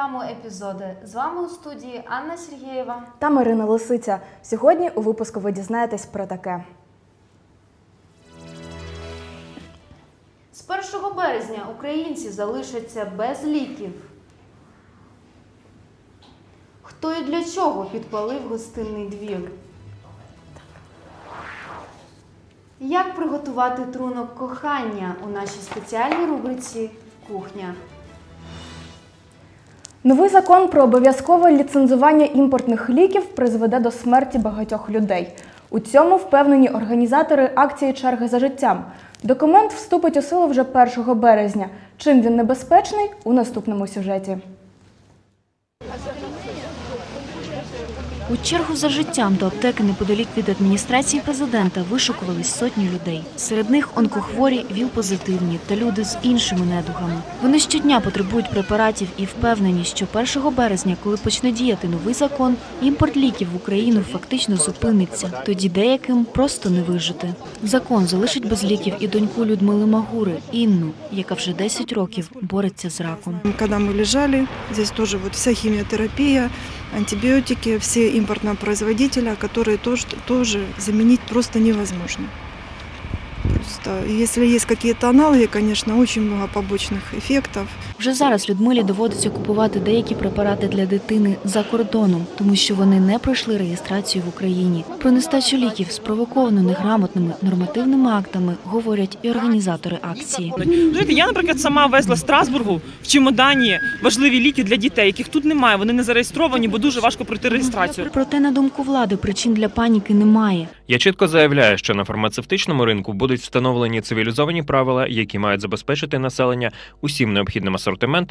програму епізоди. З вами у студії Анна Сергієва. та Марина Лисиця. Сьогодні у випуску ви дізнаєтесь про таке. З 1 березня українці залишаться без ліків. Хто і для чого підпалив гостинний двір? Як приготувати трунок кохання у нашій спеціальній рубриці Кухня? Новий закон про обов'язкове ліцензування імпортних ліків призведе до смерті багатьох людей. У цьому впевнені організатори акції Черги за життям. Документ вступить у силу вже 1 березня. Чим він небезпечний у наступному сюжеті. У чергу за життям до аптеки неподалік від адміністрації президента вишукувались сотні людей. Серед них онкохворі, ВІЛ-позитивні та люди з іншими недугами. Вони щодня потребують препаратів і впевнені, що 1 березня, коли почне діяти новий закон, імпорт ліків в Україну фактично зупиниться. Тоді деяким просто не вижити. Закон залишить без ліків і доньку Людмили Магури Інну, яка вже 10 років бореться з раком. Когда мы лежали, тоже вот вся химиотерапия, антибиотики, все импортного производителя, которые тоже, тоже заменить просто невозможно. Просто если есть какие-то аналоги, конечно, очень много побочных эффектов. Вже зараз Людмилі доводиться купувати деякі препарати для дитини за кордоном, тому що вони не пройшли реєстрацію в Україні. Про нестачу ліків, спровоковану неграмотними нормативними актами, говорять і організатори акції. Я, наприклад, сама везла з Страсбургу в чемодані важливі ліки для дітей, яких тут немає. Вони не зареєстровані, бо дуже важко пройти реєстрацію. Проте, на думку влади, причин для паніки немає. Я чітко заявляю, що на фармацевтичному ринку будуть встановлені цивілізовані правила, які мають забезпечити населення усім необхідним асортиментом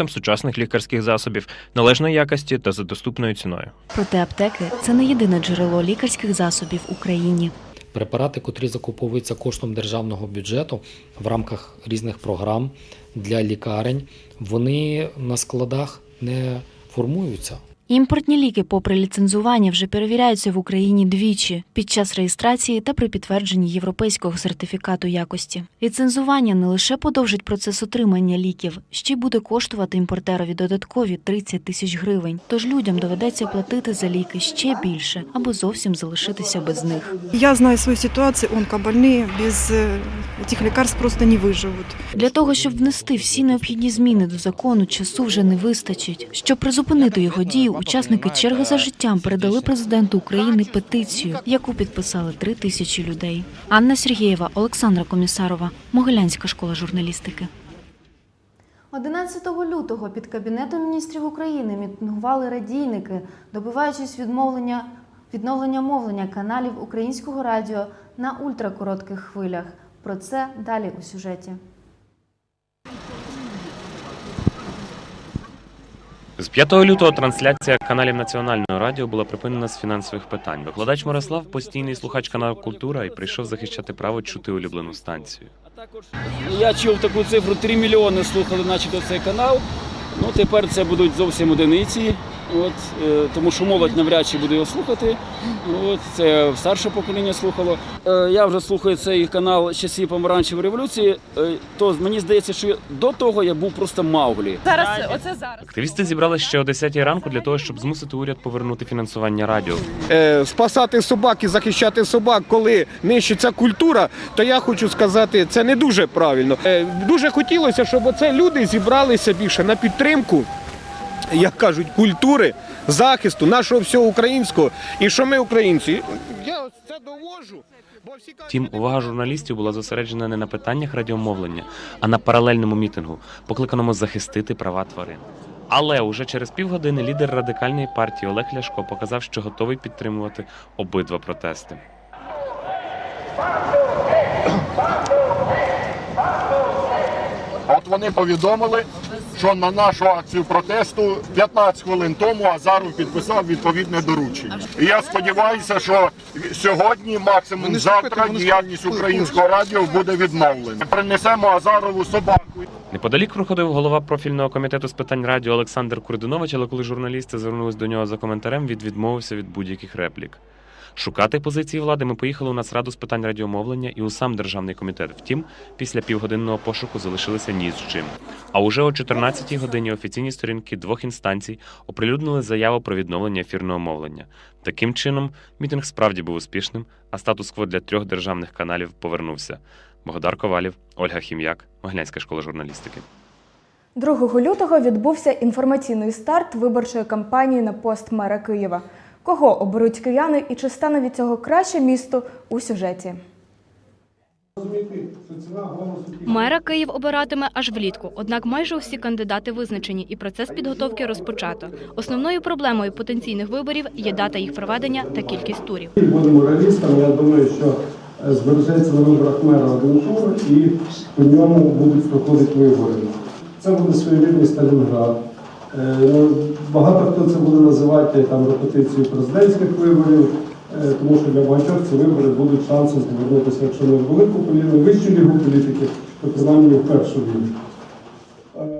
сучасних лікарських засобів належної якості та за доступною ціною. Проте аптеки це не єдине джерело лікарських засобів в Україні. препарати, котрі закуповуються коштом державного бюджету в рамках різних програм для лікарень, вони на складах не формуються. Імпортні ліки, попри ліцензування, вже перевіряються в Україні двічі під час реєстрації та при підтвердженні європейського сертифікату якості. Ліцензування не лише подовжить процес отримання ліків, ще й буде коштувати імпортерові додаткові 30 тисяч гривень. Тож людям доведеться платити за ліки ще більше або зовсім залишитися без них. Я знаю свою ситуацию, онкобольные без э, этих лекарств просто не выживут. Для того, щоб внести всі необхідні зміни до закону, часу вже не вистачить. Щоб призупинити його дію, учасники черги за життям передали президенту України петицію, яку підписали три тисячі людей. Анна Сергієва, Олександра Комісарова, Могилянська школа журналістики. 11 лютого під Кабінетом міністрів України мітингували радійники, добиваючись відмовлення, відновлення мовлення каналів українського радіо на ультракоротких хвилях. Про це далі у сюжеті. З 5 лютого трансляція каналів Національного радіо була припинена з фінансових питань. Викладач Мирослав постійний слухач каналу Культура і прийшов захищати право чути улюблену станцію. Я чув таку цифру 3 мільйони слухали начебто цей канал. Ну тепер це будуть зовсім одиниці. От, е, тому що молодь навряд чи буде його слухати. От, це старше покоління слухало. Е, я вже слухаю цей канал з часів помаранчевої революції. Е, то мені здається, що до того я був просто Мауглі. Активісти зібралися ще о 10 ранку для того, щоб змусити уряд повернути фінансування радіо. е, спасати собак і захищати собак, коли нищиться культура, то я хочу сказати, це не дуже правильно. Е, дуже хотілося, щоб оце люди зібралися більше на підтримку, як кажуть, культури, захисту нашого всього українського. І що ми українці? Я ось це довожу. Втім, увага журналістів була зосереджена не на питаннях радіомовлення, а на паралельному мітингу, покликаному захистити права тварин. Але уже через півгодини лідер радикальної партії Олег Ляшко показав, що готовий підтримувати обидва протести. От вони повідомили, що на нашу акцію протесту 15 хвилин тому Азаров підписав відповідне доручення. І я сподіваюся, що сьогодні, максимум завтра, діяльність українського радіо буде відновлена. Принесемо Азарову собаку. Неподалік проходив голова профільного комітету з питань радіо Олександр Курдинович, але коли журналісти звернулись до нього за коментарем, він відмовився від будь-яких реплік. Шукати позиції влади ми поїхали у Нацраду з питань радіомовлення і у сам державний комітет. Втім, після півгодинного пошуку залишилися ні з чим. А уже о 14-й годині офіційні сторінки двох інстанцій оприлюднили заяву про відновлення ефірного мовлення. Таким чином, мітинг справді був успішним, а статус-кво для трьох державних каналів повернувся. Богдар Ковалів, Ольга Хім'як, Могилянська школа журналістики. 2 лютого відбувся інформаційний старт виборчої кампанії на пост мера Києва. Кого оберуть кияни і чи стане від цього краще місто у сюжеті? Мера Київ обиратиме аж влітку. Однак майже усі кандидати визначені, і процес підготовки розпочато. Основною проблемою потенційних виборів є дата їх проведення та кількість турів. Будемо реалістами. Я думаю, що е, збережеться на виборах мера один тур і по ньому будуть проходити вибори. Це буде своєрідний Сталінград. Е, ну, Багато хто це буде називати там репетицією президентських виборів, е, тому що для багатьох ці вибори будуть шансом повернутися, якщо не в велику політику, вищу лігу політики, то принаймні в першу лігу.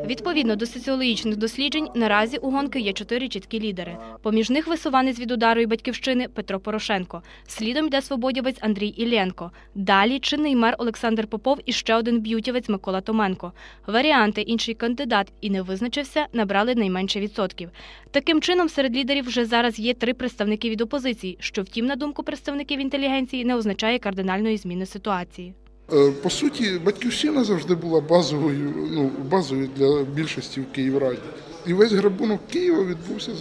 Відповідно до соціологічних досліджень, наразі у гонки є чотири чіткі лідери. Поміж них висуванець від удару і батьківщини Петро Порошенко. Слідом йде свободівець Андрій Іллєнко. Далі чинний мер Олександр Попов і ще один б'ютівець Микола Томенко. Варіанти інший кандидат і не визначився, набрали найменше відсотків. Таким чином, серед лідерів вже зараз є три представники від опозиції, що, втім, на думку представників інтелігенції, не означає кардинальної зміни ситуації. Е, По суті, батьківщина завжди була базовою, ну, базовою для більшості в Київраді. І весь грабунок Києва відбувся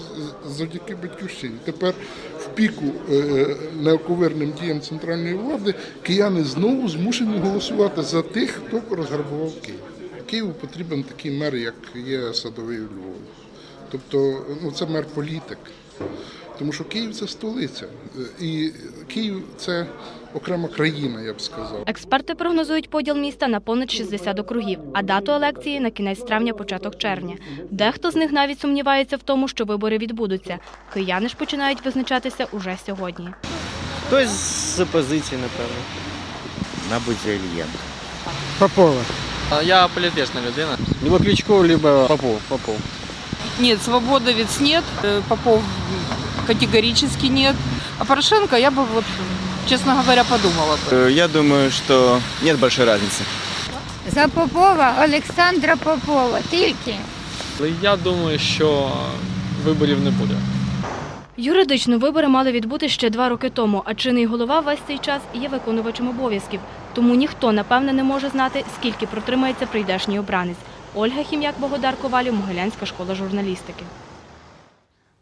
завдяки батьківщині. Тепер в піку е, неоковирним діям центральної влади кияни знову змушені голосувати за тих, хто розграбував Київ. Києву потрібен такий мер, як є садовий у Львові. Тобто, ну це мер політик. Тому що Київ це столиця. Е, І Київ це окрема країна, я б сказав. Експерти прогнозують поділ міста на понад 60 округів, а дату елекції на кінець травня, початок червня. Дехто з них навіть сумнівається в тому, що вибори відбудуться. Кияни ж починають визначатися уже сьогодні. Хтось з опозиції, напевно. Мабуть, за Ільєнко. Попова. Я політична людина. Либо Кличко, либо Попов. Попов. Нет, свободовец нет, э, Попов категорически нет. А Порошенко я бы вот, честно говоря, подумала бы. Я думаю, что нет большой разницы. За Попова, Олександра Попова, тільки. Я думаю, що виборів не буде. Юридично вибори мали відбути ще два роки тому, а чинний голова весь цей час є виконувачем обов'язків. Тому ніхто, напевне, не може знати, скільки протримається прийдешній обранець. Ольга Хім'як, Богодар Ковалів, Могилянська школа журналістики.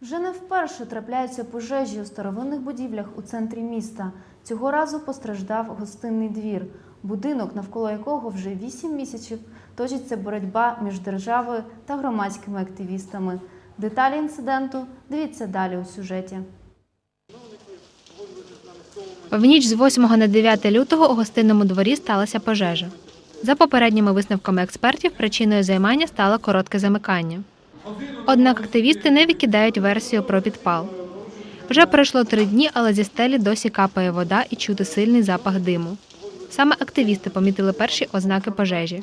Вже не вперше трапляються пожежі у старовинних будівлях у центрі міста. Цього разу постраждав гостинний двір, будинок, навколо якого вже вісім місяців точиться боротьба між державою та громадськими активістами. Деталі інциденту дивіться далі у сюжеті. В ніч з 8 на 9 лютого у гостинному дворі сталася пожежа. За попередніми висновками експертів, причиною займання стало коротке замикання. Однак активісти не відкидають версію про підпал. Вже пройшло три дні, але зі стелі досі капає вода і чути сильний запах диму. Саме активісти помітили перші ознаки пожежі.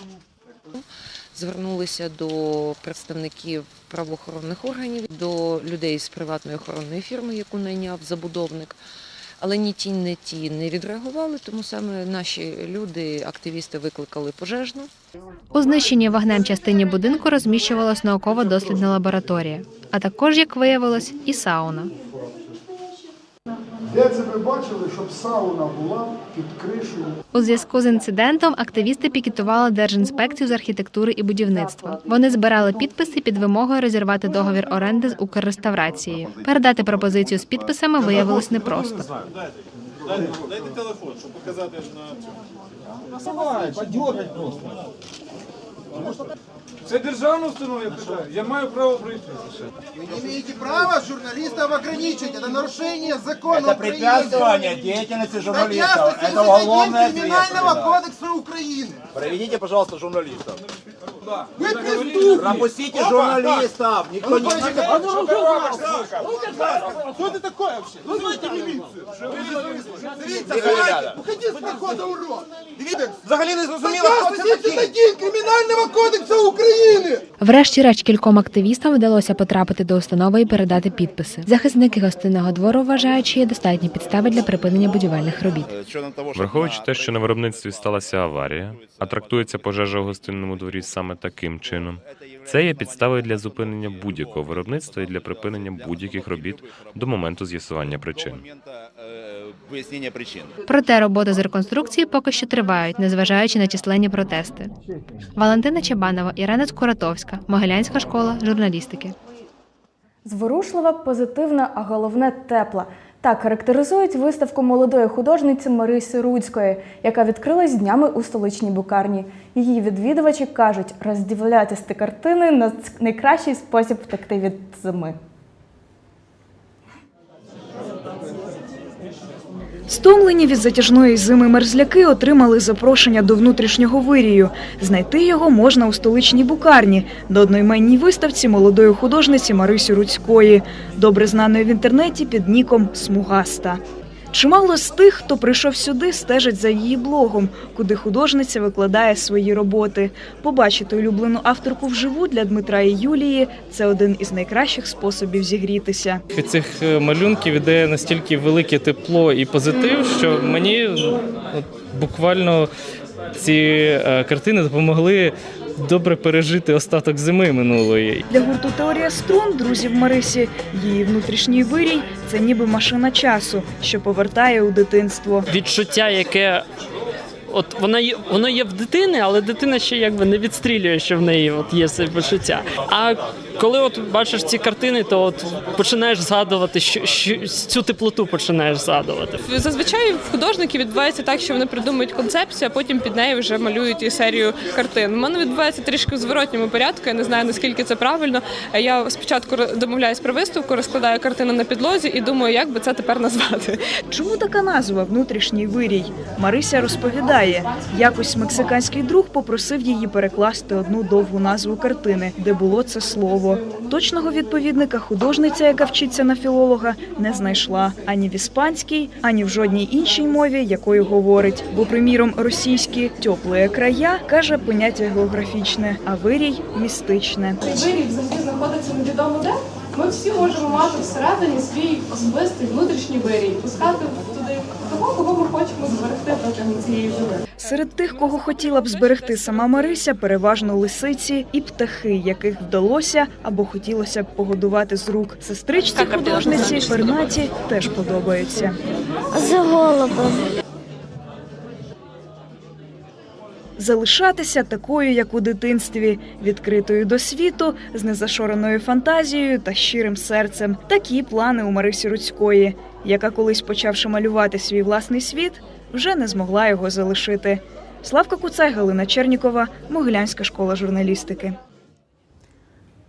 Звернулися до представників правоохоронних органів, до людей з приватної охоронної фірми, яку найняв забудовник. Але ні ті, ні ті не відреагували, тому саме наші люди, активісти, викликали пожежну. У знищеній вогнем частині будинку розміщувалась науково-дослідна лабораторія, а також, як виявилось, і сауна. Де це ви бачили, щоб сауна була під кришею? У зв'язку з інцидентом активісти пікетували Держінспекцію з архітектури і будівництва. Вони збирали підписи під вимогою розірвати договір оренди з Укрреставрацією. Передати пропозицію з підписами виявилось непросто. Дайте телефон, щоб показати на цьому. Давай, подергать просто. Це державна установа, я питаю. Я маю право пройти. Вы не имеете права журналистов ограничить. Это нарушение закона Это Украины. препятствование деятельности журналистов. Статья Это уголовная 179 Криминального ответственность. кодекса Украины. Проведите, пожалуйста, журналистов. Вы преступник! Пропустите журналистов! Никто не... А ну руки убрал, сука! Что ты такое вообще? Вызывайте милицию! Дивіться, ховайте! Уходи з проходу, урод! Дивіться, взагалі не зрозуміло, хто це такий! Кримінального кодексу України! Врешті-решт кільком активістам вдалося потрапити до установи і передати підписи. Захисники гостинного двору вважають, що є достатні підстави для припинення будівельних робіт. Враховуючи те, що на виробництві сталася аварія, а трактується пожежа у гостинному дворі саме таким чином, це є підставою для зупинення будь-якого виробництва і для припинення будь-яких робіт до моменту з'ясування причин. Проте роботи з реконструкції поки що тривають, незважаючи на численні протести. Валентина Чабанова, Ірина Скуратовська, Могилянська школа журналістики. Зворушлива, позитивна, а головне тепла. Так характеризують виставку молодої художниці Марисі Руцької, яка відкрилась днями у столичній букарні. Її відвідувачі кажуть, роздивлятися картини на найкращий спосіб втекти від зими. Стомлені від затяжної зими мерзляки отримали запрошення до внутрішнього вирію. Знайти його можна у столичній букарні до одноіменній виставці молодої художниці Марисі Руцької, добре знаної в інтернеті під ніком Смугаста. Чимало з тих, хто прийшов сюди, стежить за її блогом, куди художниця викладає свої роботи. Побачити улюблену авторку вживу для Дмитра і Юлії це один із найкращих способів зігрітися. Від цих е, малюнків іде настільки велике тепло і позитив, що мені буквально ці е, картини допомогли добре пережити остаток зими минулої. Для гурту Теорія струн друзів Марисі її внутрішній вирій це ніби машина часу, що повертає у дитинство. відчуття, яке от вона є, воно є в дитини, але дитина ще якби не відстрілює, що в неї от є це почуття. А коли от бачиш ці картини, то от починаєш згадувати, що, що цю теплоту починаєш згадувати. Зазвичай в художників відбувається так, що вони придумують концепцію, а потім під нею вже малюють і серію картин. У мене відбувається трішки в зворотньому порядку. Я не знаю наскільки це правильно. Я спочатку домовляюсь про виставку, розкладаю картину на підлозі і думаю, як би це тепер назвати. Чому така назва внутрішній вирій? Марися розповідає, якось мексиканський друг попросив її перекласти одну довгу назву картини, де було це слово. Точного відповідника художниця, яка вчиться на філолога, не знайшла ані в іспанській, ані в жодній іншій мові, якою говорить. Бо, приміром, російські теплі края каже поняття географічне, а вирій містичне. Вирій завжди знаходиться невідомо де. Ми всі можемо мати всередині свій особистий внутрішній вирій, пускати туди того, кого ми хочемо зберегти протягом цієї зими. Серед тих, кого хотіла б зберегти сама Марися, переважно лисиці і птахи, яких вдалося або хотілося б погодувати з рук. Сестричці художниці пернаті теж подобаються. За голубом. Залишатися такою, як у дитинстві, відкритою до світу, з незашореною фантазією та щирим серцем. Такі плани у Марисі Руцької, яка колись почавши малювати свій власний світ, вже не змогла його залишити. Славка Куцай, Галина Чернікова, Могилянська школа журналістики.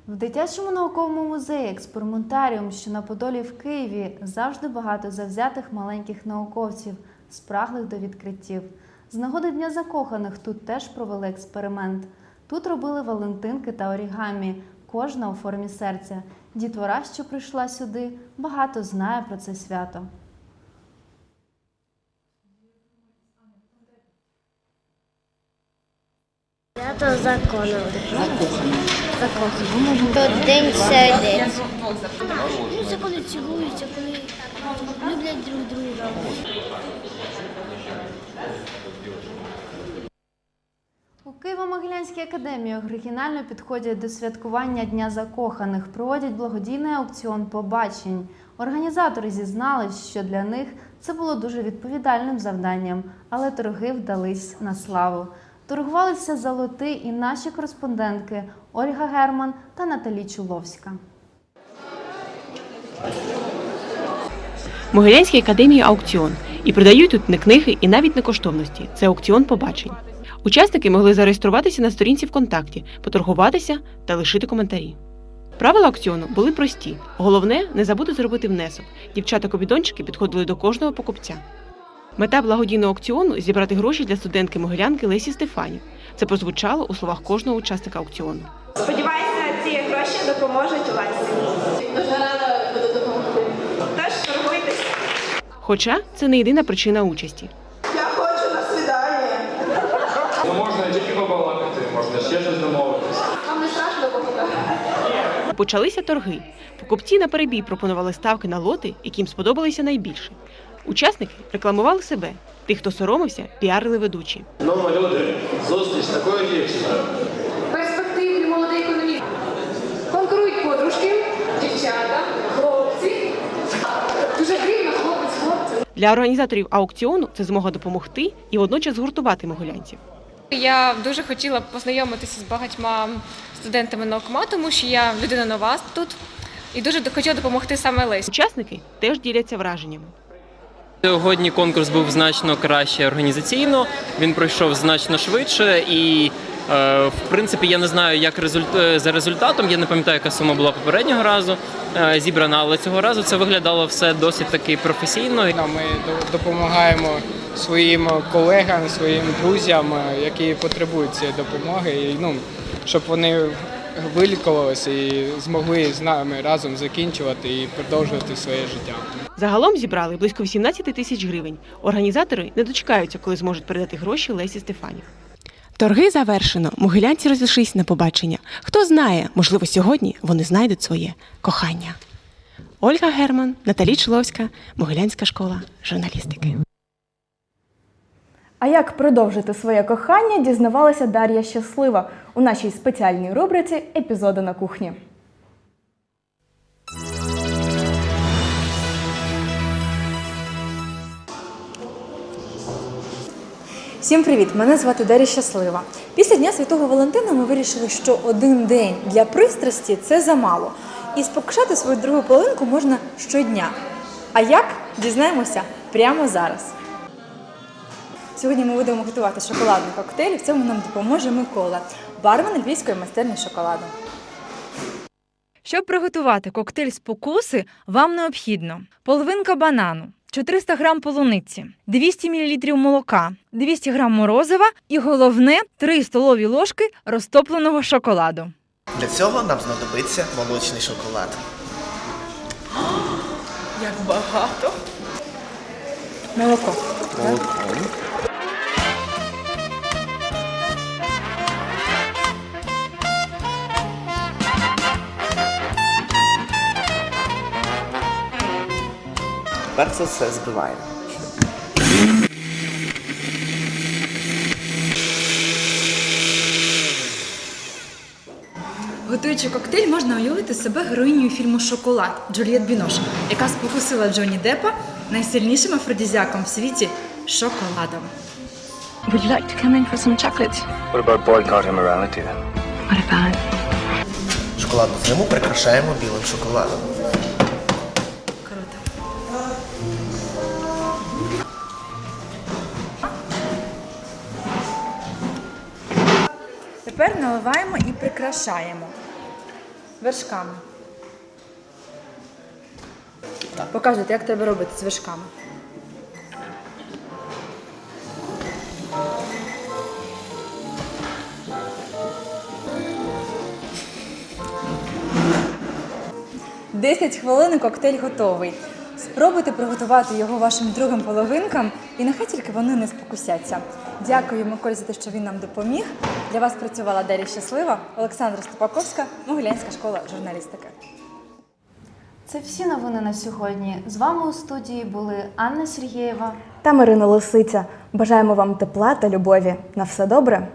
В дитячому науковому музеї експериментаріум, що на Подолі в Києві, завжди багато завзятих маленьких науковців, спраглих до відкриттів. З нагоди Дня закоханих тут теж провели експеримент. Тут робили валентинки та орігамі, кожна у формі серця. Дітвора, що прийшла сюди, багато знає про це свято. Свято закону. Закохані. То день сердець. Ну, це коли цілуються, коли люблять друг друга. У Києво-Могилянській академії оригінально підходять до святкування Дня закоханих, проводять благодійний аукціон побачень. Організатори зізнались, що для них це було дуже відповідальним завданням, але торги вдались на славу. Торгувалися золоти і наші кореспондентки Ольга Герман та Наталі Чуловська. Могилянській академії аукціон. І продають тут не книги і навіть не коштовності. Це аукціон побачень. Учасники могли зареєструватися на сторінці ВКонтакті, поторгуватися та лишити коментарі. Правила аукціону були прості. Головне не забути зробити внесок. Дівчата-кобідончики підходили до кожного покупця. Мета благодійного аукціону зібрати гроші для студентки Могилянки Лесі Стефанів. Це прозвучало у словах кожного учасника аукціону. Сподіваюся, ці гроші допоможуть Лесі. Дуже рада буду допомогти. Тож торгуйтесь. Хоча це не єдина причина участі. Я хочу на свідання. Ну можна тільки побалакати, можна ще щось домовитися. Вам не страшно допомогти? Почалися торги. Покупці на перебій пропонували ставки на лоти, яким сподобалися найбільше. Учасники рекламували себе. Тих, хто соромився, піарили ведучі. Ну, люди, зустріч такою дівчиною. Перспективний молодий економіст. Конкурують подружки, дівчата, хлопці. Дуже дивно, хлопець, хлопці. Для організаторів аукціону це змога допомогти і водночас згуртувати могилянців. Я дуже хотіла познайомитися з багатьма студентами наукма, тому що я людина нова тут і дуже хотіла допомогти саме Лесі. Учасники теж діляться враженнями. Сьогодні конкурс був значно краще організаційно. Він пройшов значно швидше, і е, в принципі я не знаю, як результ... е, за результатом. Я не пам'ятаю, яка сума була попереднього разу е, зібрана, але цього разу це виглядало все досить таки професійно. Ми до- допомагаємо своїм колегам, своїм друзям, які потребують цієї допомоги, і, ну, щоб вони вилікувалися і змогли з нами разом закінчувати і продовжувати своє життя. Загалом зібрали близько 18 тисяч гривень. Організатори не дочекаються, коли зможуть передати гроші Лесі Стефанів. Торги завершено. Могилянці розійшлись на побачення. Хто знає, можливо, сьогодні вони знайдуть своє кохання. Ольга Герман, Наталі Чловська, Могилянська школа журналістики. А як продовжити своє кохання, дізнавалася Дар'я Щаслива у нашій спеціальній рубриці Епізоди на кухні. Всім привіт! Мене звати Дар'я Щаслива. Після Дня Святого Валентина ми вирішили, що один день для пристрасті це замало. І спокушати свою другу половинку можна щодня. А як дізнаємося прямо зараз. Сьогодні ми будемо готувати шоколадний коктейль. В цьому нам допоможе Микола, бармен львівської майстерні шоколаду. Щоб приготувати коктейль спокуси, вам необхідно половинка банану, 400 грам полуниці, 200 мл молока, 200 грам морозива і головне 3 столові ложки розтопленого шоколаду. Для цього нам знадобиться молочний шоколад. Як багато. Молоко. Тепер це все збиваємо. Готуючи коктейль, можна уявити себе героїнею фільму Шоколад Джульєт Бінош, яка спокусила Джонні Деппа найсильнішим афродізіаком в світі шоколадом. Would you like to come in for some chocolate? What about boycott immorality then? What about? Шоколадну зиму прикрашаємо білим шоколадом. Тепер наливаємо і прикрашаємо вершками. Покажете, як треба робити з вершками. Десять хвилин і коктейль готовий. Спробуйте приготувати його вашим другим половинкам, і нехай тільки вони не спокусяться. Дякую Миколі за те, що він нам допоміг. Для вас працювала Дар'я Щаслива, Олександра Ступаковська, Могилянська школа журналістики. Це всі новини на сьогодні. З вами у студії були Анна Сергієва. Та Марина Лисиця. Бажаємо вам тепла та любові. На все добре.